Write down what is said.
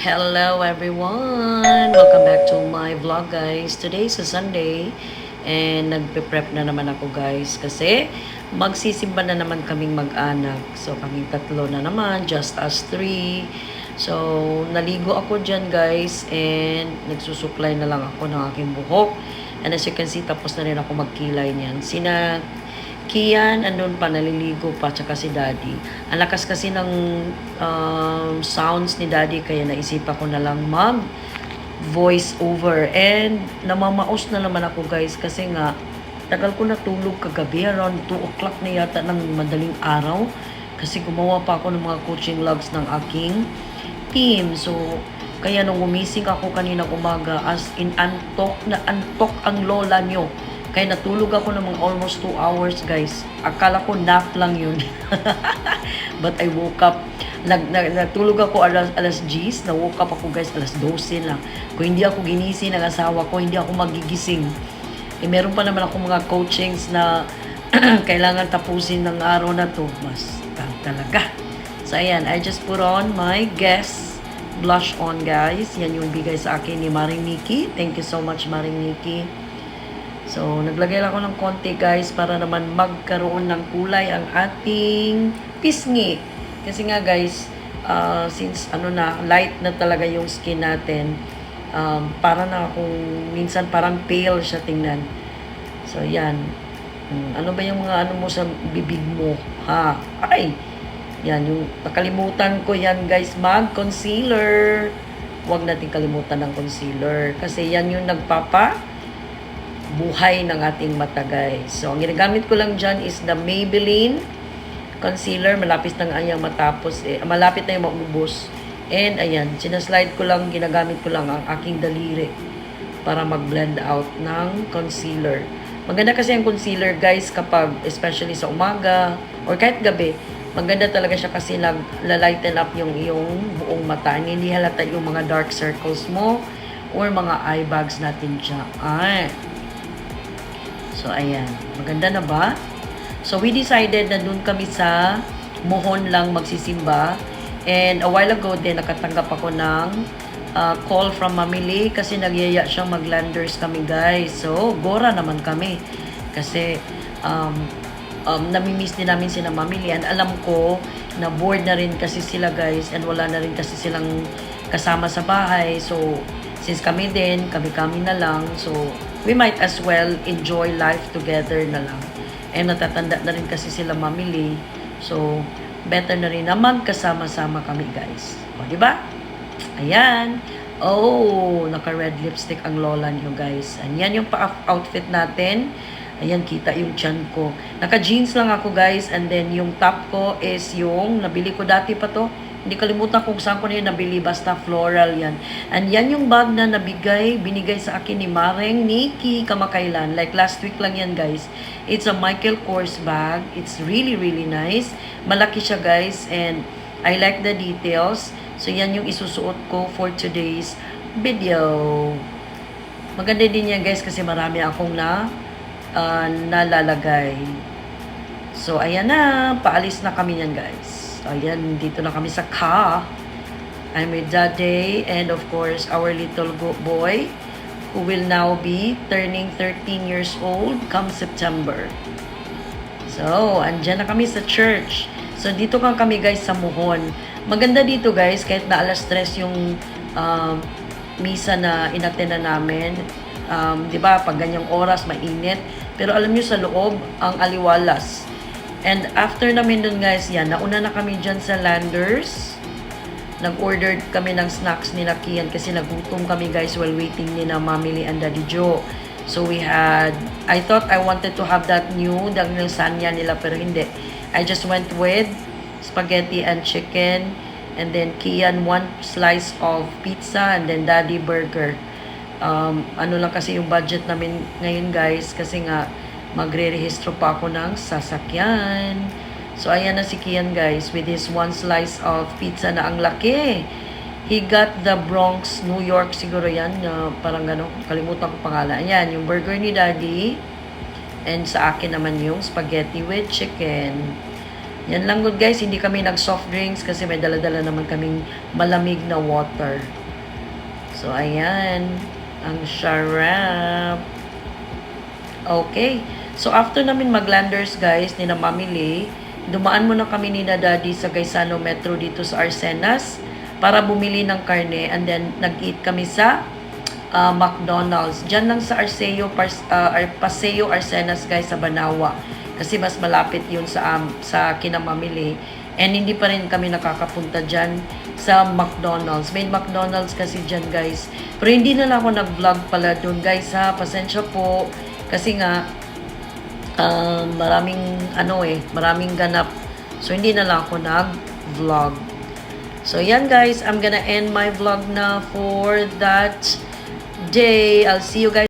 Hello everyone! Welcome back to my vlog guys. Today is a Sunday and nagpe-prep na naman ako guys kasi magsisimba na naman kaming mag-anak. So kaming tatlo na naman, just us three. So naligo ako dyan guys and nagsusuklay na lang ako ng aking buhok. And as you can see, tapos na rin ako magkilay niyan. Sina Kian, andun pa, naliligo pa, tsaka si Daddy. Ang lakas kasi ng um, sounds ni Daddy, kaya naisipan ko na lang mag voice over. And namamaos na naman ako guys, kasi nga, tagal ko natulog kagabi, around 2 o'clock na yata ng madaling araw. Kasi gumawa pa ako ng mga coaching logs ng aking team. So, kaya nung umising ako kanina umaga, as in antok na antok ang lola nyo. Kaya natulog ako ng mga almost 2 hours, guys. Akala ko nap lang yun. But I woke up. Nag, nag, natulog ako alas, alas 10. Na-woke up ako, guys, alas 12 lang. Kung hindi ako ginising ng asawa ko, hindi ako magigising. Eh, meron pa naman ako mga coachings na kailangan tapusin ng araw na to. Mas ta- talaga. So, ayan. I just put on my Guess blush on, guys. Yan yung bigay sa akin ni Maring Nikki. Thank you so much, Maring Nikki. So, naglagay lang ako ng konti guys para naman magkaroon ng kulay ang ating pisngi. Kasi nga guys, uh, since ano na, light na talaga yung skin natin, um, para na akong, minsan parang pale siya tingnan. So, yan. Hmm, ano ba yung mga ano mo sa bibig mo? Ha? Ay! Yan, yung nakalimutan ko yan guys, mag-concealer. Huwag natin kalimutan ng concealer. Kasi yan yung nagpapa buhay ng ating mata guys. So, ang ginagamit ko lang dyan is the Maybelline concealer. Malapit na nga matapos. Eh, malapit na yung maubos. And ayan, sinaslide ko lang, ginagamit ko lang ang aking daliri para mag-blend out ng concealer. Maganda kasi ang concealer guys kapag especially sa umaga or kahit gabi. Maganda talaga siya kasi nag-lighten up yung iyong buong mata. Hindi halata yung mga dark circles mo or mga eye bags natin dyan. Ay, So, ayan. Maganda na ba? So, we decided na dun kami sa Mohon lang magsisimba. And a while ago din, nakatanggap ako ng uh, call from Mamili kasi nagyaya siyang maglanders kami guys. So, gora naman kami. Kasi, um, um, namimiss din namin sila Mamili. And alam ko na bored na rin kasi sila guys and wala na rin kasi silang kasama sa bahay. So, since kami din, kami-kami na lang. So, we might as well enjoy life together na lang. Eh, natatanda na rin kasi sila mamili. So, better na rin na magkasama-sama kami, guys. O, di ba? Ayan. Oh, naka-red lipstick ang lola niyo, guys. Ayan yung pa-outfit natin. Ayan, kita yung chan ko. Naka-jeans lang ako, guys. And then, yung top ko is yung, nabili ko dati pa to, hindi kalimutan kung saan ko na yun nabili, basta floral yan. And yan yung bag na nabigay, binigay sa akin ni Mareng Nikki kamakailan. Like last week lang yan guys. It's a Michael Kors bag. It's really, really nice. Malaki siya guys and I like the details. So yan yung isusuot ko for today's video. Maganda din yan guys kasi marami akong na uh, nalalagay. So ayan na, paalis na kami yan guys. Ayan, dito na kami sa car. I'm with Daddy and of course our little boy who will now be turning 13 years old come September. So, andyan na kami sa church. So, dito kang kami guys sa Muhon. Maganda dito guys, kahit na alas stress yung um, misa na inatena namin. Um, 'di ba pag ganyang oras mainit pero alam niyo sa loob ang aliwalas And after namin dun guys, yan, nauna na kami dyan sa Landers. Nag-order kami ng snacks ni Kian kasi nagutom kami guys while waiting ni na Mamili and Daddy Joe. So we had, I thought I wanted to have that new, the lasagna nila pero hindi. I just went with spaghetti and chicken and then Kian one slice of pizza and then Daddy burger. Um, ano lang kasi yung budget namin ngayon guys kasi nga magre-rehistro pa ako ng sasakyan. So, ayan na si Kian guys with his one slice of pizza na ang laki. He got the Bronx, New York siguro yan. Uh, parang gano'n, kalimutan ko pangalan. Ayan, yung burger ni Daddy. And sa akin naman yung spaghetti with chicken. Yan lang good guys, hindi kami nag soft drinks kasi may dala-dala naman kaming malamig na water. So ayan, ang sarap. Okay. So after namin maglanders guys, ni na mamili, dumaan muna kami ni na daddy sa Gaisano Metro dito sa Arsenas para bumili ng karne and then nag-eat kami sa uh, McDonald's. Diyan lang sa Arceo, uh, Ar- Paseo Arsenas guys sa Banawa. Kasi mas malapit yun sa, um, sa kinamamili. And hindi pa rin kami nakakapunta dyan sa McDonald's. May McDonald's kasi dyan guys. Pero hindi na lang ako nag-vlog pala doon guys ha. Pasensya po. Kasi nga, um, maraming ano eh, maraming ganap. So hindi na lang ako nag-vlog. So yan guys, I'm gonna end my vlog na for that day. I'll see you guys